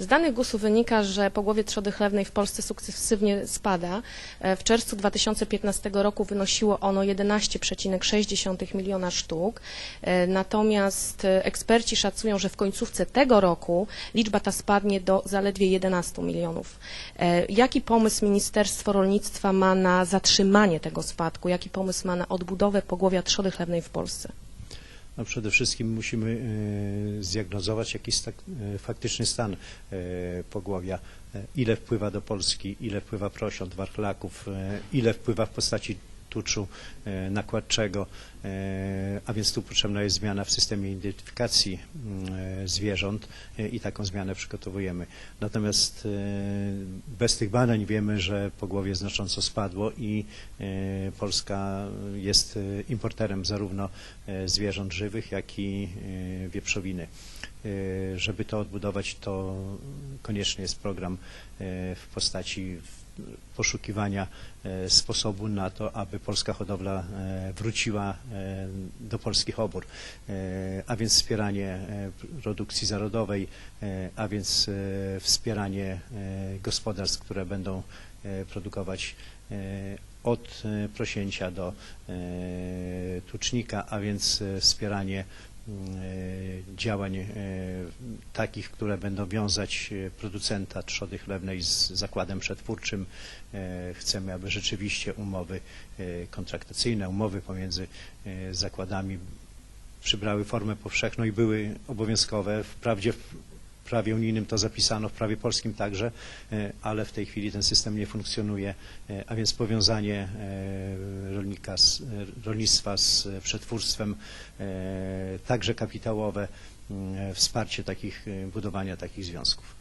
Z danych GUS-u wynika, że pogłowie trzody chlewnej w Polsce sukcesywnie spada. E, W czerwcu 2015 roku wynosiło ono 11,6 miliona sztuk. E, Natomiast e, eksperci szacują, że w końcówce tego roku liczba ta spadnie do zaledwie 11 milionów. Jaki pomysł Ministerstwo Rolnictwa ma na zatrzymanie tego spadku? Jaki pomysł ma na odbudowę pogłowia trzody chlewnej w Polsce? No przede wszystkim musimy e, zdiagnozować jakiś e, faktyczny stan e, pogłowia, ile wpływa do Polski, ile wpływa prosiąt, warchlaków, ile wpływa w postaci tuczu e, nakładczego, e, a więc tu potrzebna jest zmiana w systemie identyfikacji mm, e, zwierząt i taką zmianę przygotowujemy. Natomiast bez tych badań wiemy, że pogłowie znacząco spadło i Polska jest importerem zarówno zwierząt żywych, jak i wieprzowiny. Żeby to odbudować, to konieczny jest program w postaci poszukiwania e, sposobu na to, aby polska hodowla e, wróciła e, do polskich obór, a więc wspieranie produkcji zarodowej, a więc wspieranie gospodarstw, które będą produkować od prosięcia do tucznika, a więc wspieranie działań e, takich, które będą wiązać e, producenta trzody chlewnej z zakładem przetwórczym. E, Chcemy, aby rzeczywiście umowy e, kontraktacyjne, umowy pomiędzy e, zakładami przybrały formę powszechną i były obowiązkowe. Wprawdzie prawie unijnym to zapisano, w prawie polskim także, e, ale w tej chwili ten system nie funkcjonuje, e, a więc powiązanie e, rolnika z, rolnictwa z przetwórstwem, także kapitałowe, wsparcie takich, budowania takich związków.